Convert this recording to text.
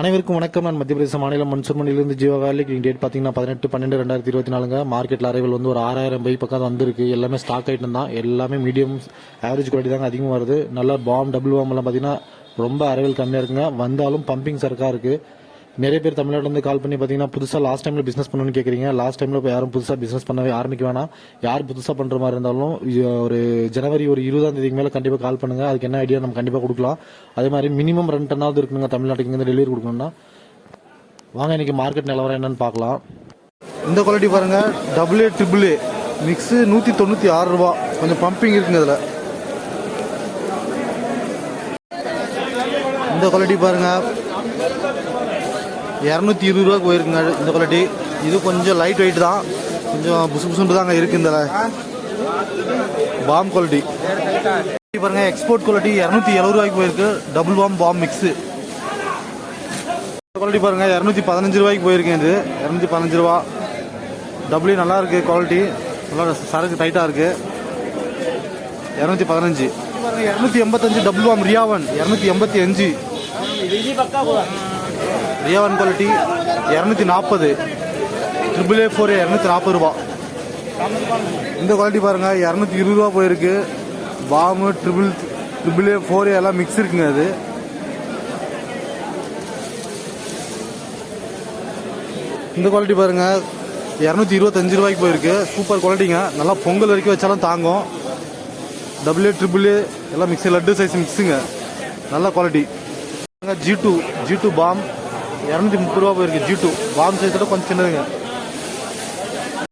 அனைவருக்கும் வணக்கம். நான் மத்திய பிரதேச மாநிலம் மன்சூர் மணிலிருந்து ஜீவகாலிக் டேட் பார்த்தீங்கன்னா பதினெட்டு பன்னெண்டு ரெண்டாயிரத்தி இருபத்தி நாலுங்க. மார்க்கெட்டில் அரைவல் வந்து ஒரு ஆறாயிரம் பை பக்கம் வந்திருக்கு. எல்லாமே ஸ்டாக் ஐட்டம் தான். எல்லாமே மீடியம் ஆவரேஜ் குவாலிட்டி தாங்க அதிகமாக வருது. நல்லா பாம் டபுள் பாம் எல்லாம் பார்த்தீங்கன்னா ரொம்ப அரைவல் கம்மியாக இருக்குங்க. வந்தாலும் பம்பிங் சர்க்காக இருக்குது நிறைய பேர் தமிழ்நாட்டிலேருந்து கால் பண்ணி பார்த்தீங்கன்னா புதுசாக லாஸ்ட் டைமில் பிஸ்னஸ் பண்ணணும்னு கேட்குறீங்க லாஸ்ட் டைமில் இப்போ யாரும் புதுசாக பிஸ்னஸ் பண்ணவே ஆரம்பிக்க வேணாம். யார் புதுசாக பண்ணுற மாதிரி இருந்தாலும் ஒரு ஜனவரி ஒரு இருபதாம் தேதிக்கு மேலே கண்டிப்பாக கால் பண்ணுங்கள் அதுக்கு என்ன ஐடியா நம்ம கண்டிப்பாக கொடுக்கலாம். அதே மாதிரி மினிமம் ரெண்டு டன்னாவது இருக்குங்க தமிழ்நாட்டுக்கு இங்கே டெலிவரி கொடுக்கணும்னா. வாங்க இன்னைக்கு மார்க்கெட் நிலவரம் என்னன்னு பார்க்கலாம். இந்த குவாலிட்டி பாருங்க. Double A triple A mix நூற்றி தொண்ணூற்றி ஆறு ரூபா. கொஞ்சம் பம்பிங் இருக்குங்க இதில். இந்த குவாலிட்டி பாருங்கள் இரநூத்தி இருபது ரூபா போயிருக்குங்க. இந்த குவாலிட்டி. இது கொஞ்சம் லைட் வெயிட் தான். கொஞ்சம் புசு புசுன்னு தாங்க இருக்குது இந்த பாம் குவாலிட்டி பாருங்க எக்ஸ்போர்ட் குவாலிட்டி இரநூத்தி எழுபது ரூபாய்க்கு போயிருக்கு. Double bomb bomb mix quality பாருங்க இரநூத்தி பதினஞ்சு ரூபாய்க்கு போயிருக்கேன் இது. இரநூத்தி பதினஞ்சு ரூபா. டபுள்யூ நல்லா இருக்கு குவாலிட்டி நல்லா சரக்கு டைட்டா இருக்கு. இரநூத்தி பதினஞ்சு. இரநூத்தி எண்பத்தஞ்சு டபுள் பாம் ரியாவன் இரநூத்தி எண்பத்தி அஞ்சு. ரியாவன் குவாலிட்டி இரநூத்தி நாற்பது. ட்ரிபிள் ஏ ஃபோர் இரநூத்தி நாற்பது ரூபா. இந்த குவாலிட்டி பாருங்கள் இரநூத்தி இருபது ரூபா போயிருக்கு. Bomb triple triple A four எல்லாம் மிக்ஸ் இருக்குங்க அது. இந்த குவாலிட்டி பாருங்க இரநூத்தி இருபத்தஞ்சு ரூபாய்க்கு போயிருக்கு. சூப்பர் குவாலிட்டிங்க நல்லா பொங்கல் வரைக்கும் வச்சாலும் தாங்கும். டபுள் ஏ ட்ரிபிள் ஏ எல்லாம் மிக்ஸு லட்டு சைஸ் மிக்ஸுங்க நல்ல quality G two G two bomb இரநூத்தி முப்பது ரூபா போயிருக்கு ஜி டூ பாம் சைஸோட கொஞ்சம் சின்னதுங்க